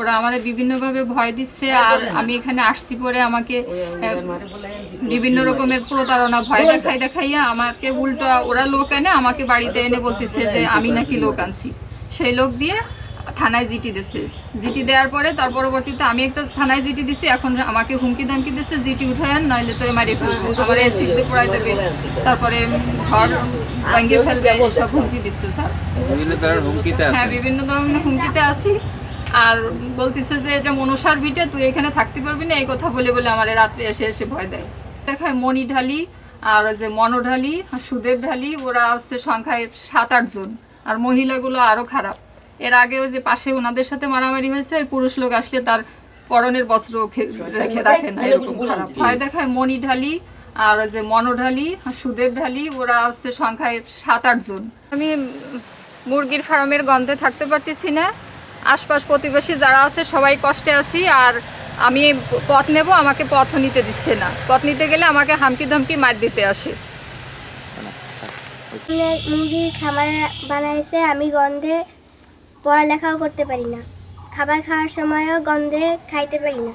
ওরা আমার বিভিন্নভাবে ভয় দিচ্ছে আর আমি এখানে আসছি পরে আমাকে বিভিন্ন রকমের প্রতারণা ভয় দেখাই দেখাইয়া আমাকে উল্টো ওরা লোক এনে আমাকে বাড়িতে এনে বলতেছে যে আমি নাকি লোক আনছি। সেই লোক দিয়ে থানায় জিটি দিছে। জিটি দেওয়ার পরে তার পরবর্তীতে আমি একটা থানায় জিটি দিছি এখন আমাকে হুমকি দামকি দিচ্ছে জিটি উঠায় আন, নইলে তো মারি ফেলব। আমার এসিডতে পড়াই দেবে। তারপরে ঘর ভাঙ্গে ফেলবে এসব হুমকি দিচ্ছে স্যার। বিভিন্ন ধরনের হুমকিতে হ্যাঁ বিভিন্ন ধরনের হুমকিতে আছি। আর বলতেছে যে, এটা মনসার বিটে তুই এখানে থাকতে পারবি না, এই কথা বলে বলে আমার রাত্রে এসে এসে ভয় দেয়। দেখায় মণি ঢালি আর যে মনোঢালি সুদেব ঢালি, ওরা হচ্ছে সংখ্যায় সাত, আট জন। আর মহিলাগুলো আরও খারাপ। এর আগে ওই যে পাশে ওনাদের সাথে মারামারি হয়েছে, ওই পুরুষ লোক আসলে তার পরনের বস্ত্র রেখে রাখে না, এরকম খারাপ। ভয় দেখায় মণি ঢালি আর যে মনোঢালি সুদেব ঢালি, ওরা হচ্ছে সংখ্যায় সাত, আট জন। আমি মুরগির ফার্মের গন্ধে থাকতে পারতেছি না। আশপাশ প্রতিবেশী যারা আছে, সবাই কষ্টে আছি আর আমি পথ নেব, আমাকে পথ নিতে দিচ্ছে না। পথ নিতে গেলে আমাকে হামকি ধমকি মার দিতে আসে। মুরগির খাবার বানাইছে, আমি গন্ধে পড়ালেখাও করতে পারি না। খাবার খাওয়ার সময়ও গন্ধে খাইতে পারি না।